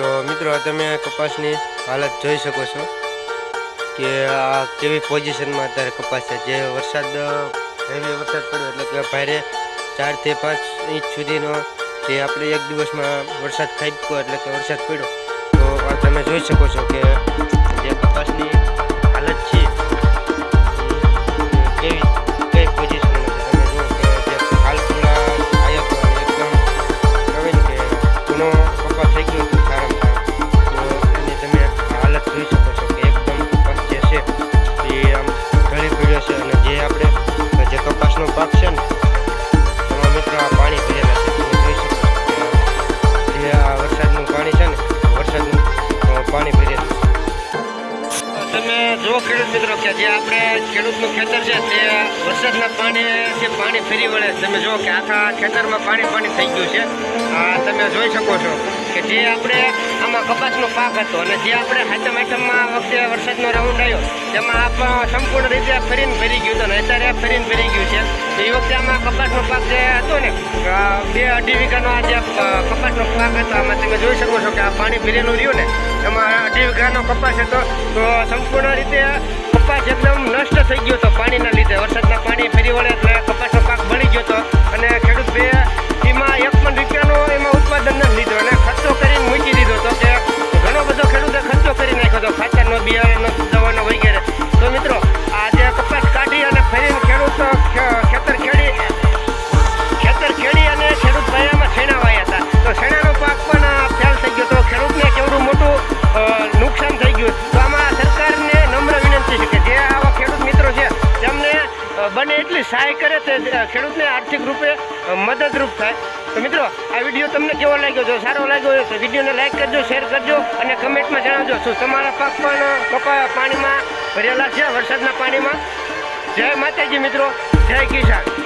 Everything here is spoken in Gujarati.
તો મિત્રો, તમે કપાસની હાલત જોઈ શકો છો કે આ કેવી પોઝિશનમાં અત્યારે કપાસ છે. જે વરસાદ હેવી વરસાદ પડ્યો એટલે કે ભારે ચારથી પાંચ ઇંચ સુધીનો જે આપણે એક દિવસમાં વરસાદ ખાબક્યો એટલે કે વરસાદ પડ્યો. તો તમે જોઈ શકો છો કે તમે જો ખેડૂત મિત્રો કે જે આપણે ખેડૂતનું ખેતર છે તે વરસાદના પાણીથી પાણી ફરી વળે તમે જો કે આખા ખેતરમાં પાણી પાણી થઈ ગયું છે. તમે જોઈ શકો છો કે જે આપણે આમાં કપાસનો પાક હતો અને જે આપણે હાથમ આઠમમાં વખતે વરસાદનો રાઉન્ડ આવ્યો, તેમાં આપ સંપૂર્ણ રીતે ફરીને ફરી ગયું હતું અને અત્યારે ફરીને ફરી ગયું છે. એ કપાસનો પાક જે હતો ને બે અઢી વીઘાનો આ જે કપાસનો પાક હતો આમાં તમે જોઈ શકો છો કે આ પાણી ભરેલું રહ્યું ને, એમાં અઢી વીઘાનો કપાસ હતો. તો સંપૂર્ણ રીતે કપાસ એકદમ નષ્ટ થઈ ગયો હતો પાણીના લીધે. વરસાદના પાણી ફરી વળે એટલે કપાસનો પાક બળી ગયો હતો. બને સહાય કરે તે ખેડૂતને આર્થિક રૂપે મદદરૂપ થાય. તો મિત્રો, આ વીડિયો તમને કેવો લાગ્યો? જો સારો લાગ્યો હોય તો વિડીયોને લાઈક કરજો, શેર કરજો અને કમેન્ટમાં જણાવજો શું તમારા પાક પણ પાણીમાં ભરેલા છે, વરસાદના પાણીમાં? જય માતાજી મિત્રો, જય કિસાન.